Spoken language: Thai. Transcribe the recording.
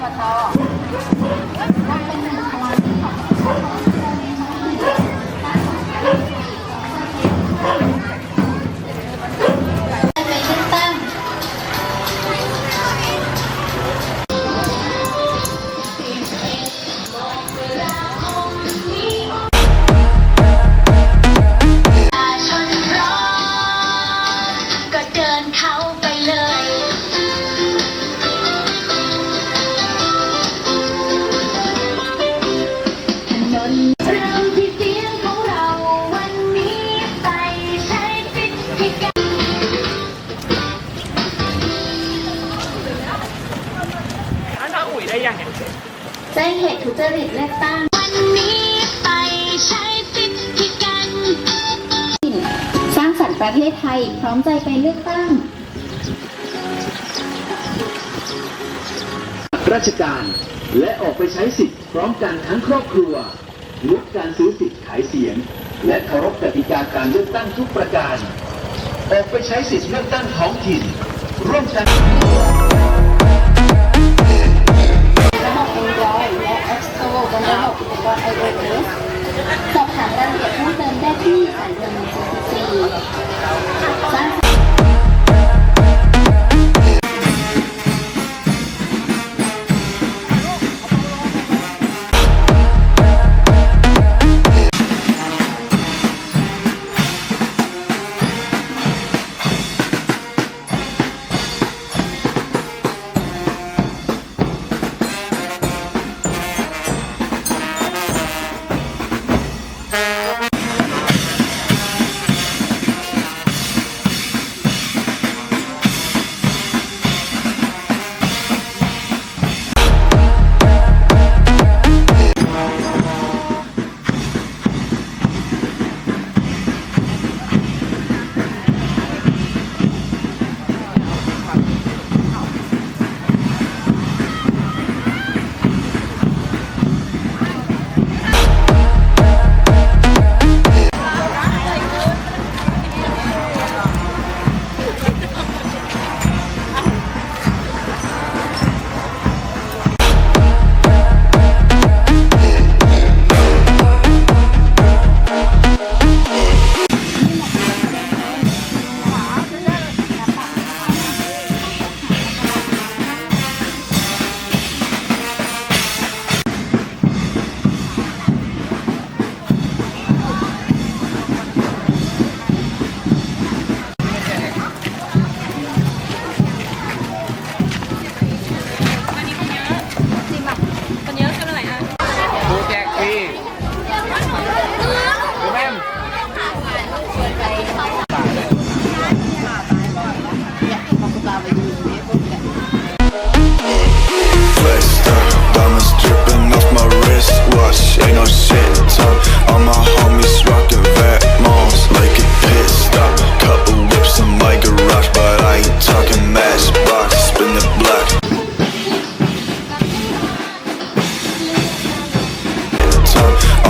快逃了。 แจ้งเหตุทุจริตเลือกตั้งวันนี้ไปใช้สิทธิกัน สร้างสรรค์ประเทศไทยพร้อมใจไปเลือกตั้ง ราชการและออกไปใช้สิทธิ์พร้อมกันทั้งครอบครัว ลดการซื้อสิทธิ์ขายเสียง และเคารพกติกาการเลือกตั้งทุกประการ ออกไปใช้สิทธิ์เลือกตั้งท้องถิ่น ร่วมกันระบบ Android และ App Store บนระบบอุปกรณ์ iOS สอบถามรายละเอียดเพิ่มเติมได้ที่สายด่วน144สร้าง